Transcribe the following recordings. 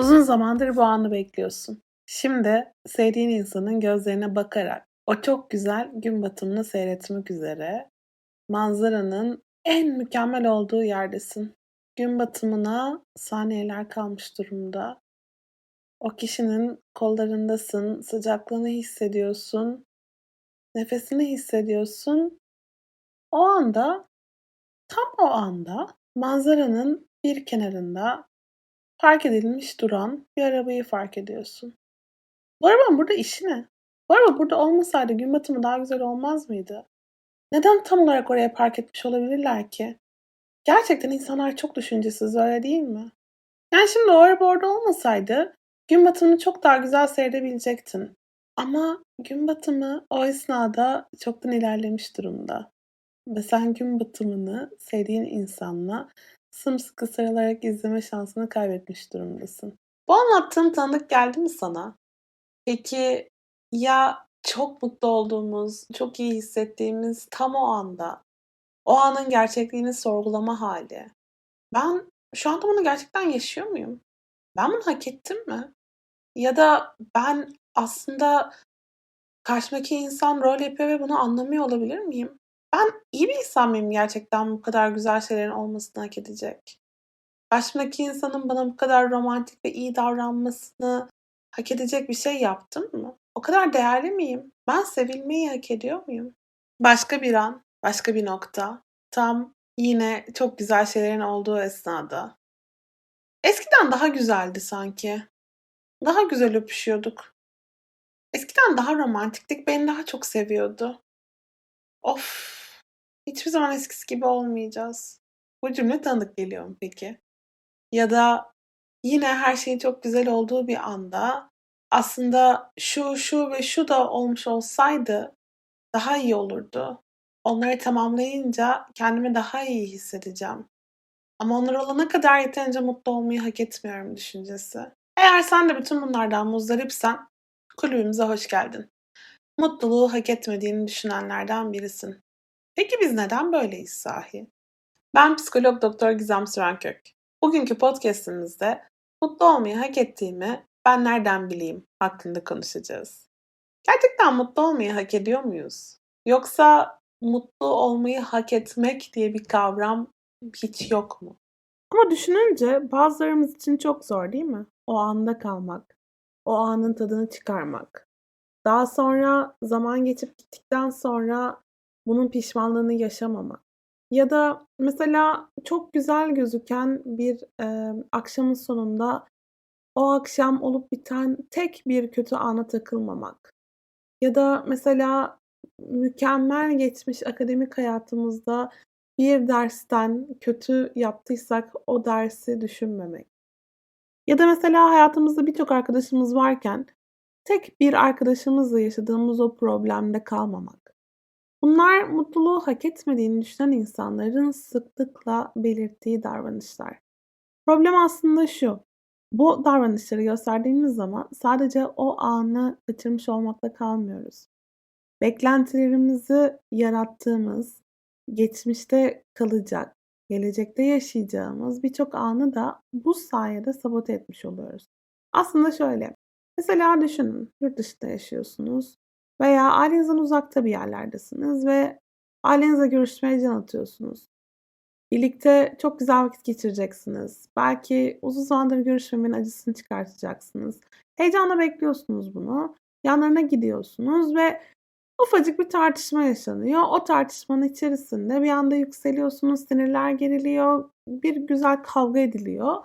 Uzun zamandır bu anı bekliyorsun. Şimdi sevdiğin insanın gözlerine bakarak o çok güzel gün batımını seyretmek üzere manzaranın en mükemmel olduğu yerdesin. Gün batımına saniyeler kalmış durumda. O kişinin kollarındasın, sıcaklığını hissediyorsun, nefesini hissediyorsun. O anda, tam o anda manzaranın bir kenarında Park edilmiş duran bir arabayı fark ediyorsun. Bu arabanın burada işi ne? Bu araba burada olmasaydı gün batımı daha güzel olmaz mıydı? Neden tam olarak oraya park etmiş olabilirler ki? Gerçekten insanlar çok düşüncesiz öyle değil mi? Yani şimdi o araba orada olmasaydı gün batımını çok daha güzel seyredebilecektin. Ama gün batımı o esnada çoktan ilerlemiş durumda. Ve sen gün batımını sevdiğin insanla sımsıkı sarılarak izleme şansını kaybetmiş durumdasın. Bu anlattığım tanıdık geldi mi sana? Peki ya çok mutlu olduğumuz, çok iyi hissettiğimiz tam o anda, o anın gerçekliğini sorgulama hali. Ben şu anda bunu gerçekten yaşıyor muyum? Ben bunu hak ettim mi? Ya da ben aslında karşımdaki insan rol yapıyor ve bunu anlamıyor olabilir miyim? Ben iyi bir insan mıyım gerçekten bu kadar güzel şeylerin olmasını hak edecek? Karşımdaki insanın bana bu kadar romantik ve iyi davranmasını hak edecek bir şey yaptım mı? O kadar değerli miyim? Ben sevilmeyi hak ediyor muyum? Başka bir an, başka bir nokta. Tam yine çok güzel şeylerin olduğu esnada. Eskiden daha güzeldi sanki. Daha güzel öpüşüyorduk. Eskiden daha romantiktik, beni daha çok seviyordu. Of! Hiçbir zaman eskisi gibi olmayacağız. Bu cümle tanıdık geliyor mu peki? Ya da yine her şeyin çok güzel olduğu bir anda aslında şu, şu ve şu da olmuş olsaydı daha iyi olurdu. Onları tamamlayınca kendimi daha iyi hissedeceğim. Ama onlar olana kadar yeterince mutlu olmayı hak etmiyorum düşüncesi. Eğer sen de bütün bunlardan muzdaripsen kulübümüze hoş geldin. Mutluluğu hak etmediğini düşünenlerden birisin. Peki biz neden böyleyiz sahi? Ben psikolog doktor Gizem Sürenkök. Bugünkü podcastimizde mutlu olmayı hak ettiğimi ben nereden bileyim hakkında konuşacağız. Gerçekten mutlu olmayı hak ediyor muyuz? Yoksa mutlu olmayı hak etmek diye bir kavram hiç yok mu? Ama düşününce bazılarımız için çok zor değil mi? O anda kalmak, o anın tadını çıkarmak. Daha sonra zaman geçip gittikten sonra bunun pişmanlığını yaşamamak. Ya da mesela çok güzel gözüken bir, eee, akşamın sonunda o akşam olup biten tek bir kötü ana takılmamak. Ya da mesela mükemmel geçmiş akademik hayatımızda bir dersten kötü yaptıysak o dersi düşünmemek. Ya da mesela hayatımızda birçok arkadaşımız varken tek bir arkadaşımızla yaşadığımız o problemde kalmamak. Bunlar mutluluğu hak etmediğini düşünen insanların sıklıkla belirttiği davranışlar. Problem aslında şu. Bu davranışları gösterdiğimiz zaman sadece o anı kaçırmış olmakla kalmıyoruz. Beklentilerimizi yarattığımız, geçmişte kalacak, gelecekte yaşayacağımız birçok anı da bu sayede sabote etmiş oluyoruz. Aslında şöyle, mesela düşünün, yurt dışında yaşıyorsunuz veya ailenizden uzakta bir yerlerdesiniz ve ailenizle görüşmeye can atıyorsunuz. Birlikte çok güzel vakit geçireceksiniz. Belki uzun zamandır görüşmemenin acısını çıkartacaksınız. Heyecanla bekliyorsunuz bunu. Yanlarına gidiyorsunuz ve ufacık bir tartışma yaşanıyor. O tartışmanın içerisinde bir anda yükseliyorsunuz, sinirler geriliyor, bir güzel kavga ediliyor.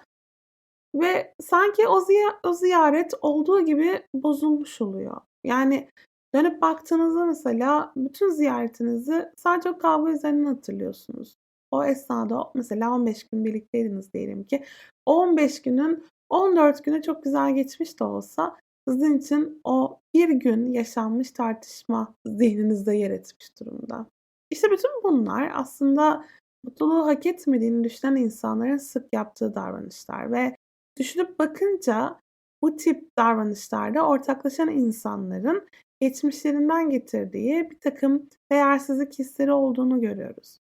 Ve sanki o, ziy- o ziyaret olduğu gibi bozulmuş oluyor. Yani Dönüp baktığınızda mesela bütün ziyaretinizi sadece o kavga üzerinden hatırlıyorsunuz. O esnada mesela 15 gün birlikteydiniz diyelim ki. O 15 günün 14 günü çok güzel geçmiş de olsa sizin için o bir gün yaşanmış tartışma zihninizde yer etmiş durumda. İşte bütün bunlar aslında mutluluğu hak etmediğini düşünen insanların sık yaptığı davranışlar ve düşünüp bakınca bu tip davranışlarda ortaklaşan insanların geçmişlerinden getirdiği bir takım değersizlik hisleri olduğunu görüyoruz.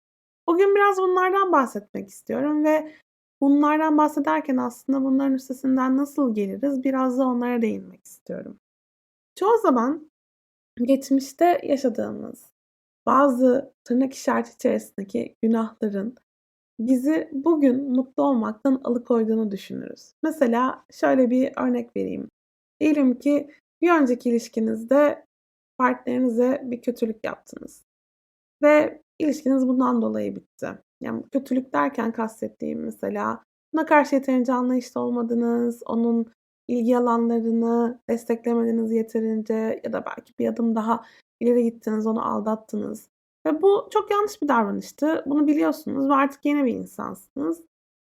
Bugün biraz bunlardan bahsetmek istiyorum ve bunlardan bahsederken aslında bunların üstesinden nasıl geliriz biraz da onlara değinmek istiyorum. Çoğu zaman geçmişte yaşadığımız bazı tırnak işareti içerisindeki günahların bizi bugün mutlu olmaktan alıkoyduğunu düşünürüz. Mesela şöyle bir örnek vereyim. Diyelim ki bir önceki ilişkinizde partnerinize bir kötülük yaptınız ve ilişkiniz bundan dolayı bitti. Yani kötülük derken kastettiğim mesela buna karşı yeterince anlayışlı olmadınız, onun ilgi alanlarını desteklemediniz yeterince ya da belki bir adım daha ileri gittiniz, onu aldattınız. Ve bu çok yanlış bir davranıştı. Bunu biliyorsunuz ve artık yeni bir insansınız.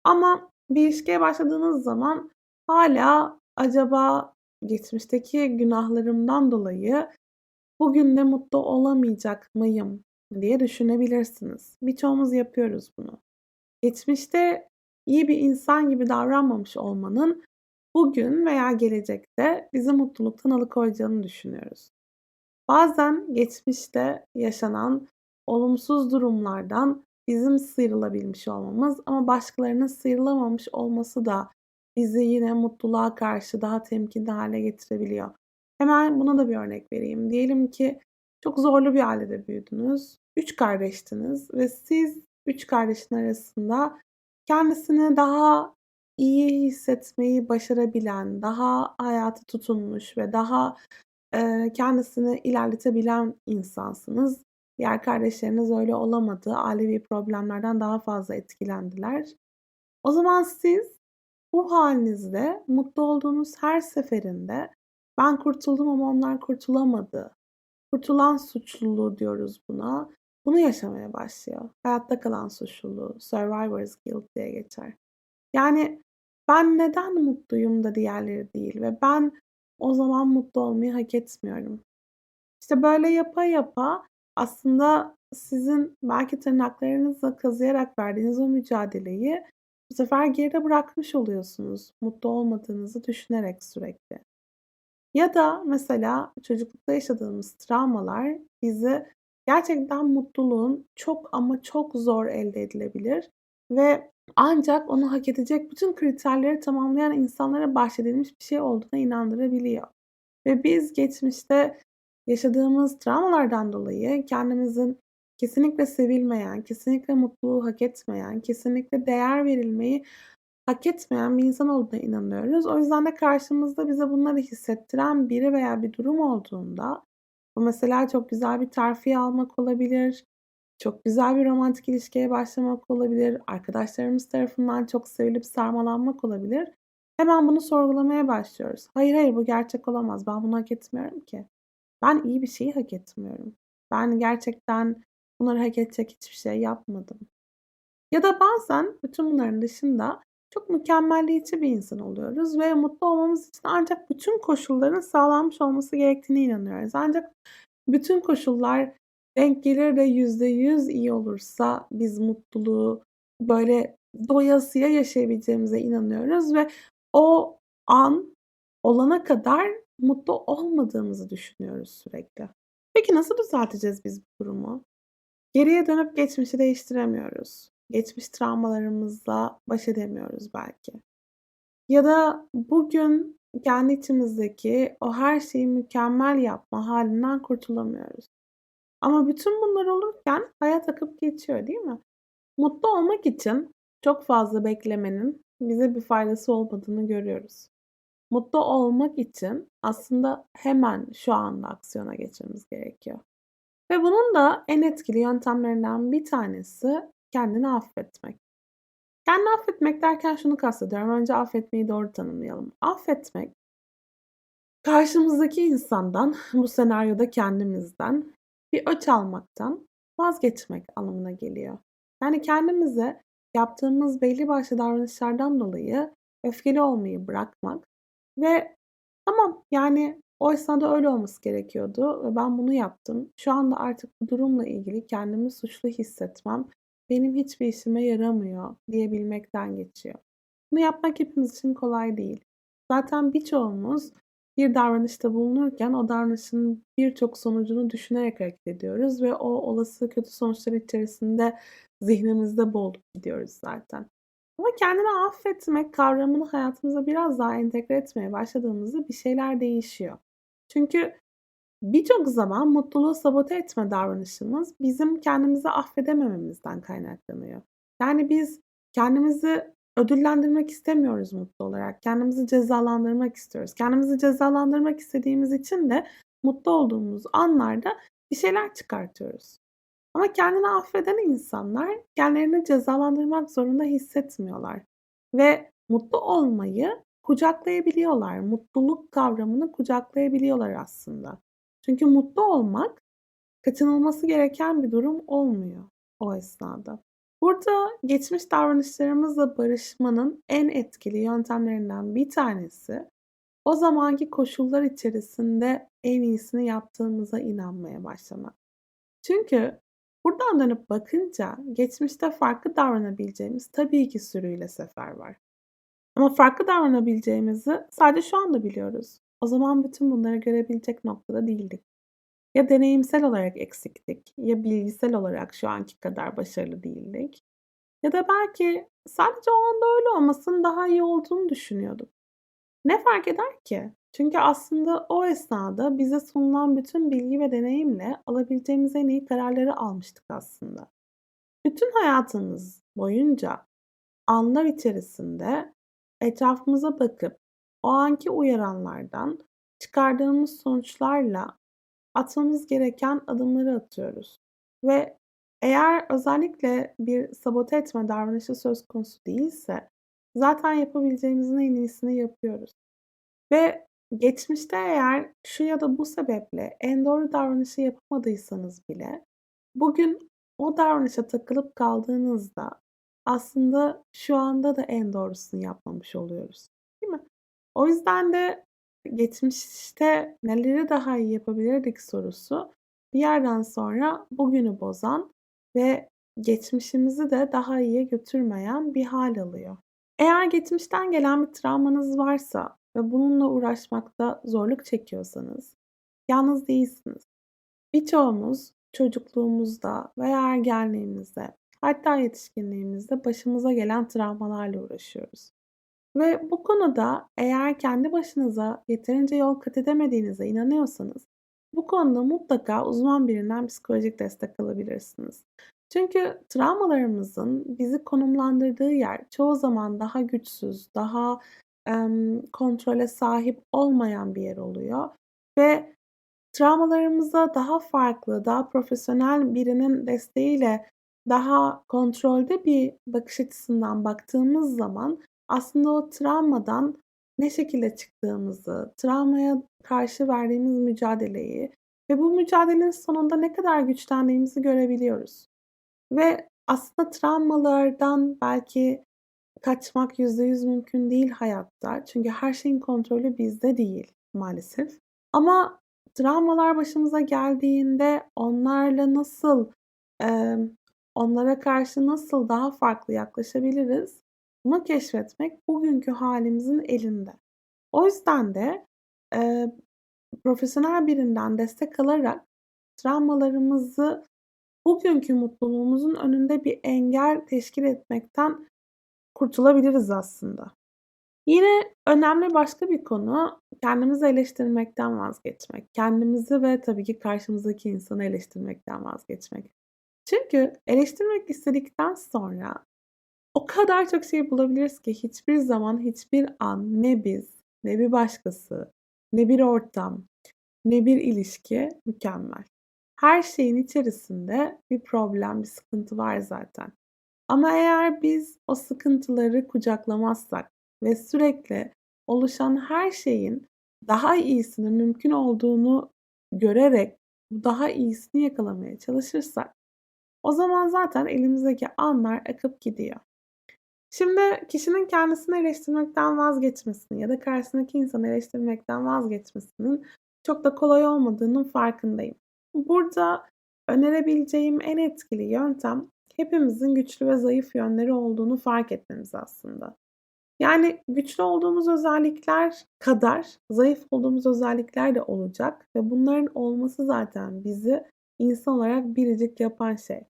Ama bir ilişkiye başladığınız zaman hala acaba geçmişteki günahlarımdan dolayı bugün de mutlu olamayacak mıyım diye düşünebilirsiniz. Birçoğumuz yapıyoruz bunu. Geçmişte iyi bir insan gibi davranmamış olmanın bugün veya gelecekte bizi mutluluktan alıkoyacağını düşünüyoruz. Bazen geçmişte yaşanan olumsuz durumlardan bizim sıyrılabilmiş olmamız ama başkalarının sıyrılamamış olması da bizi yine mutluluğa karşı daha temkinli hale getirebiliyor. Hemen buna da bir örnek vereyim. Diyelim ki çok zorlu bir ailede büyüdünüz. Üç kardeştiniz ve siz üç kardeşin arasında kendisini daha iyi hissetmeyi başarabilen, daha hayata tutunmuş ve daha e, kendisini ilerletebilen insansınız. Diğer kardeşleriniz öyle olamadı. Ailevi problemlerden daha fazla etkilendiler. O zaman siz bu halinizde mutlu olduğunuz her seferinde ben kurtuldum ama onlar kurtulamadı. Kurtulan suçluluğu diyoruz buna. Bunu yaşamaya başlıyor. Hayatta kalan suçluluğu, survivor's guilt diye geçer. Yani ben neden mutluyum da diğerleri değil ve ben o zaman mutlu olmayı hak etmiyorum. İşte böyle yapa yapa aslında sizin belki tırnaklarınızla kazıyarak verdiğiniz o mücadeleyi bu sefer geride bırakmış oluyorsunuz. Mutlu olmadığınızı düşünerek sürekli. Ya da mesela çocuklukta yaşadığımız travmalar bizi gerçekten mutluluğun çok ama çok zor elde edilebilir ve ancak onu hak edecek bütün kriterleri tamamlayan insanlara bahşedilmiş bir şey olduğuna inandırabiliyor. Ve biz geçmişte yaşadığımız travmalardan dolayı kendimizin kesinlikle sevilmeyen, kesinlikle mutluluğu hak etmeyen, kesinlikle değer verilmeyi hak etmeyen bir insan olduğuna inanıyoruz. O yüzden de karşımızda bize bunları hissettiren biri veya bir durum olduğunda bu mesela çok güzel bir terfi almak olabilir, çok güzel bir romantik ilişkiye başlamak olabilir, arkadaşlarımız tarafından çok sevilip sarmalanmak olabilir. Hemen bunu sorgulamaya başlıyoruz. Hayır hayır bu gerçek olamaz. Ben bunu hak etmiyorum ki. Ben iyi bir şeyi hak etmiyorum. Ben gerçekten bunları hak edecek hiçbir şey yapmadım. Ya da bazen bütün bunların dışında çok mükemmelliyetçi bir insan oluyoruz ve mutlu olmamız için ancak bütün koşulların sağlanmış olması gerektiğine inanıyoruz. Ancak bütün koşullar denk gelir de %100 iyi olursa biz mutluluğu böyle doyasıya yaşayabileceğimize inanıyoruz ve o an olana kadar mutlu olmadığımızı düşünüyoruz sürekli. Peki nasıl düzelteceğiz biz bu durumu? Geriye dönüp geçmişi değiştiremiyoruz. Geçmiş travmalarımızla baş edemiyoruz belki. Ya da bugün kendi içimizdeki o her şeyi mükemmel yapma halinden kurtulamıyoruz. Ama bütün bunlar olurken hayat akıp geçiyor değil mi? Mutlu olmak için çok fazla beklemenin bize bir faydası olmadığını görüyoruz. Mutlu olmak için aslında hemen şu anda aksiyona geçmemiz gerekiyor. Ve bunun da en etkili yöntemlerinden bir tanesi kendini affetmek. Kendini affetmek derken şunu kastediyorum. Önce affetmeyi doğru tanımlayalım. Affetmek karşımızdaki insandan, bu senaryoda kendimizden bir öç almaktan vazgeçmek anlamına geliyor. Yani kendimize yaptığımız belli başlı davranışlardan dolayı öfkeli olmayı bırakmak ve tamam yani o esnada öyle olması gerekiyordu ve ben bunu yaptım. Şu anda artık bu durumla ilgili kendimi suçlu hissetmem benim hiçbir işime yaramıyor diyebilmekten geçiyor. Bunu yapmak hepimiz için kolay değil. Zaten birçoğumuz bir davranışta bulunurken o davranışın birçok sonucunu düşünerek hareket ediyoruz ve o olası kötü sonuçlar içerisinde zihnimizde boğulup gidiyoruz zaten. Ama kendini affetmek kavramını hayatımıza biraz daha entegre etmeye başladığımızda bir şeyler değişiyor. Çünkü birçok zaman mutluluğu sabote etme davranışımız bizim kendimizi affedemememizden kaynaklanıyor. Yani biz kendimizi ödüllendirmek istemiyoruz mutlu olarak. Kendimizi cezalandırmak istiyoruz. Kendimizi cezalandırmak istediğimiz için de mutlu olduğumuz anlarda bir şeyler çıkartıyoruz. Ama kendini affeden insanlar kendilerini cezalandırmak zorunda hissetmiyorlar ve mutlu olmayı kucaklayabiliyorlar. Mutluluk kavramını kucaklayabiliyorlar aslında. Çünkü mutlu olmak kaçınılması gereken bir durum olmuyor o esnada. Burada geçmiş davranışlarımızla barışmanın en etkili yöntemlerinden bir tanesi o zamanki koşullar içerisinde en iyisini yaptığımıza inanmaya başlamak. Çünkü buradan dönüp bakınca geçmişte farklı davranabileceğimiz tabii ki sürüyle sefer var. Ama farklı davranabileceğimizi sadece şu anda biliyoruz. O zaman bütün bunları görebilecek noktada değildik. Ya deneyimsel olarak eksiktik ya bilgisel olarak şu anki kadar başarılı değildik. Ya da belki sadece o anda öyle olmasının daha iyi olduğunu düşünüyorduk. Ne fark eder ki? Çünkü aslında o esnada bize sunulan bütün bilgi ve deneyimle alabileceğimiz en iyi kararları almıştık aslında. Bütün hayatımız boyunca anlar içerisinde etrafımıza bakıp o anki uyaranlardan çıkardığımız sonuçlarla atmamız gereken adımları atıyoruz. Ve eğer özellikle bir sabote etme davranışı söz konusu değilse zaten yapabileceğimizin en iyisini yapıyoruz. Ve geçmişte eğer şu ya da bu sebeple en doğru davranışı yapamadıysanız bile bugün o davranışa takılıp kaldığınızda aslında şu anda da en doğrusunu yapmamış oluyoruz. Değil mi? O yüzden de geçmişte neleri daha iyi yapabilirdik sorusu bir yerden sonra bugünü bozan ve geçmişimizi de daha iyiye götürmeyen bir hal alıyor. Eğer geçmişten gelen bir travmanız varsa ve bununla uğraşmakta zorluk çekiyorsanız yalnız değilsiniz. Birçoğumuz çocukluğumuzda veya ergenliğimizde hatta yetişkinliğimizde başımıza gelen travmalarla uğraşıyoruz. Ve bu konuda eğer kendi başınıza yeterince yol kat edemediğinize inanıyorsanız bu konuda mutlaka uzman birinden psikolojik destek alabilirsiniz. Çünkü travmalarımızın bizi konumlandırdığı yer çoğu zaman daha güçsüz, daha em, kontrole sahip olmayan bir yer oluyor ve travmalarımıza daha farklı, daha profesyonel birinin desteğiyle daha kontrolde bir bakış açısından baktığımız zaman aslında o travmadan ne şekilde çıktığımızı, travmaya karşı verdiğimiz mücadeleyi ve bu mücadelenin sonunda ne kadar güçlendiğimizi görebiliyoruz. Ve aslında travmalardan belki kaçmak %100 mümkün değil hayatta. Çünkü her şeyin kontrolü bizde değil maalesef. Ama travmalar başımıza geldiğinde onlarla nasıl, onlara karşı nasıl daha farklı yaklaşabiliriz? Bunu keşfetmek bugünkü halimizin elinde. O yüzden de e, profesyonel birinden destek alarak travmalarımızı bugünkü mutluluğumuzun önünde bir engel teşkil etmekten kurtulabiliriz aslında. Yine önemli başka bir konu kendimizi eleştirmekten vazgeçmek. Kendimizi ve tabii ki karşımızdaki insanı eleştirmekten vazgeçmek. Çünkü eleştirmek istedikten sonra o kadar çok şey bulabiliriz ki hiçbir zaman, hiçbir an ne biz, ne bir başkası, ne bir ortam, ne bir ilişki mükemmel. Her şeyin içerisinde bir problem, bir sıkıntı var zaten. Ama eğer biz o sıkıntıları kucaklamazsak ve sürekli oluşan her şeyin daha iyisinin mümkün olduğunu görerek daha iyisini yakalamaya çalışırsak o zaman zaten elimizdeki anlar akıp gidiyor. Şimdi kişinin kendisini eleştirmekten vazgeçmesinin ya da karşısındaki insanı eleştirmekten vazgeçmesinin çok da kolay olmadığının farkındayım. Burada önerebileceğim en etkili yöntem hepimizin güçlü ve zayıf yönleri olduğunu fark etmemiz aslında. Yani güçlü olduğumuz özellikler kadar zayıf olduğumuz özellikler de olacak ve bunların olması zaten bizi insan olarak biricik yapan şey.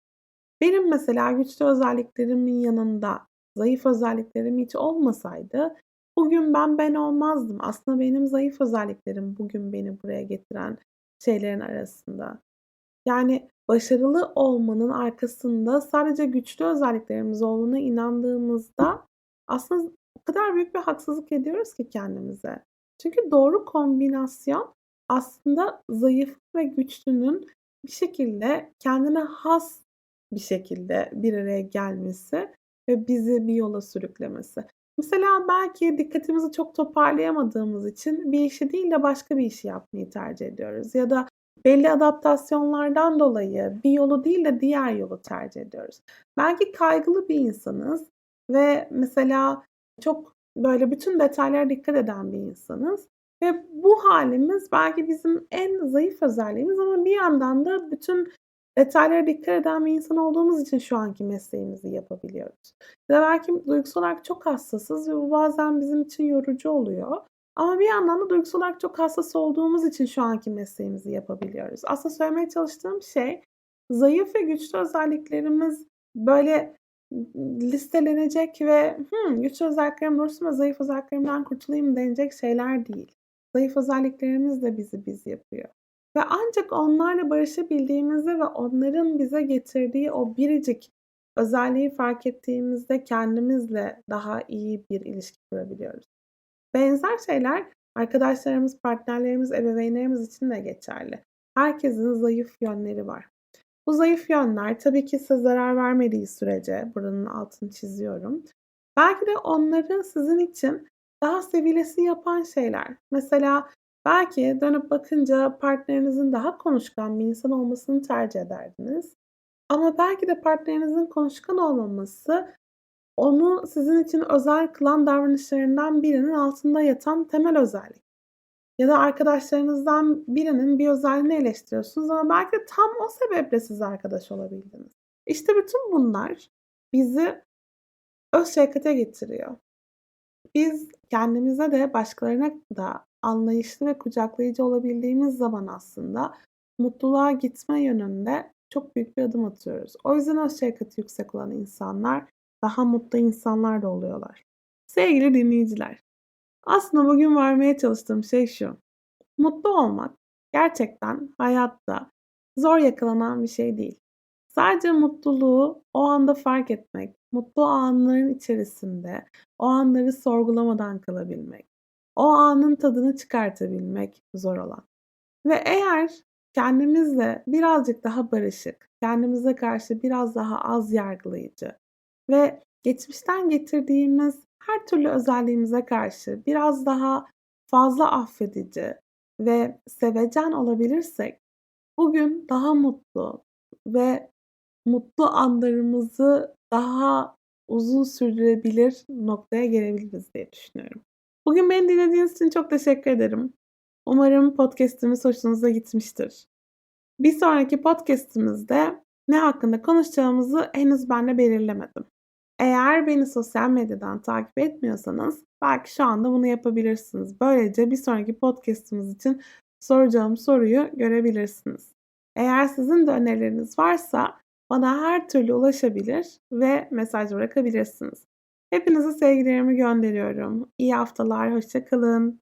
Benim mesela güçlü özelliklerimin yanında zayıf özelliklerim hiç olmasaydı bugün ben ben olmazdım. Aslında benim zayıf özelliklerim bugün beni buraya getiren şeylerin arasında. Yani başarılı olmanın arkasında sadece güçlü özelliklerimiz olduğuna inandığımızda aslında o kadar büyük bir haksızlık ediyoruz ki kendimize. Çünkü doğru kombinasyon aslında zayıf ve güçlünün bir şekilde kendine has bir şekilde bir araya gelmesi ve bizi bir yola sürüklemesi. Mesela belki dikkatimizi çok toparlayamadığımız için bir işi değil de başka bir işi yapmayı tercih ediyoruz. Ya da belli adaptasyonlardan dolayı bir yolu değil de diğer yolu tercih ediyoruz. Belki kaygılı bir insanız ve mesela çok böyle bütün detaylara dikkat eden bir insanız. Ve bu halimiz belki bizim en zayıf özelliğimiz ama bir yandan da bütün detaylara dikkat eden bir insan olduğumuz için şu anki mesleğimizi yapabiliyoruz. Ya belki duygusal olarak çok hassasız ve bu bazen bizim için yorucu oluyor. Ama bir yandan da duygusal olarak çok hassas olduğumuz için şu anki mesleğimizi yapabiliyoruz. Aslında söylemeye çalıştığım şey zayıf ve güçlü özelliklerimiz böyle listelenecek ve hmm, güçlü özelliklerim dursun ve zayıf özelliklerimden kurtulayım denecek şeyler değil. Zayıf özelliklerimiz de bizi biz yapıyor. Ve ancak onlarla barışabildiğimizde ve onların bize getirdiği o biricik özelliği fark ettiğimizde kendimizle daha iyi bir ilişki kurabiliyoruz. Benzer şeyler arkadaşlarımız, partnerlerimiz, ebeveynlerimiz için de geçerli. Herkesin zayıf yönleri var. Bu zayıf yönler tabii ki size zarar vermediği sürece buranın altını çiziyorum. Belki de onları sizin için daha sevilesi yapan şeyler. Mesela belki dönüp bakınca partnerinizin daha konuşkan bir insan olmasını tercih ederdiniz. Ama belki de partnerinizin konuşkan olmaması onu sizin için özel kılan davranışlarından birinin altında yatan temel özellik. Ya da arkadaşlarınızdan birinin bir özelliğini eleştiriyorsunuz ama belki de tam o sebeple siz arkadaş olabildiniz. İşte bütün bunlar bizi öz şefkate getiriyor. Biz kendimize de başkalarına da anlayışlı ve kucaklayıcı olabildiğimiz zaman aslında mutluluğa gitme yönünde çok büyük bir adım atıyoruz. O yüzden öz şefkati yüksek olan insanlar daha mutlu insanlar da oluyorlar. Sevgili dinleyiciler, aslında bugün vermeye çalıştığım şey şu. Mutlu olmak gerçekten hayatta zor yakalanan bir şey değil. Sadece mutluluğu o anda fark etmek, mutlu anların içerisinde o anları sorgulamadan kalabilmek, o anın tadını çıkartabilmek zor olan. Ve eğer kendimizle birazcık daha barışık, kendimize karşı biraz daha az yargılayıcı ve geçmişten getirdiğimiz her türlü özelliğimize karşı biraz daha fazla affedici ve sevecen olabilirsek bugün daha mutlu ve mutlu anlarımızı daha uzun sürdürebilir noktaya gelebiliriz diye düşünüyorum. Bugün beni dinlediğiniz için çok teşekkür ederim. Umarım podcast'imiz hoşunuza gitmiştir. Bir sonraki podcast'imizde ne hakkında konuşacağımızı henüz ben de belirlemedim. Eğer beni sosyal medyadan takip etmiyorsanız belki şu anda bunu yapabilirsiniz. Böylece bir sonraki podcast'imiz için soracağım soruyu görebilirsiniz. Eğer sizin de önerileriniz varsa bana her türlü ulaşabilir ve mesaj bırakabilirsiniz. Hepinize sevgilerimi gönderiyorum. İyi haftalar, hoşçakalın.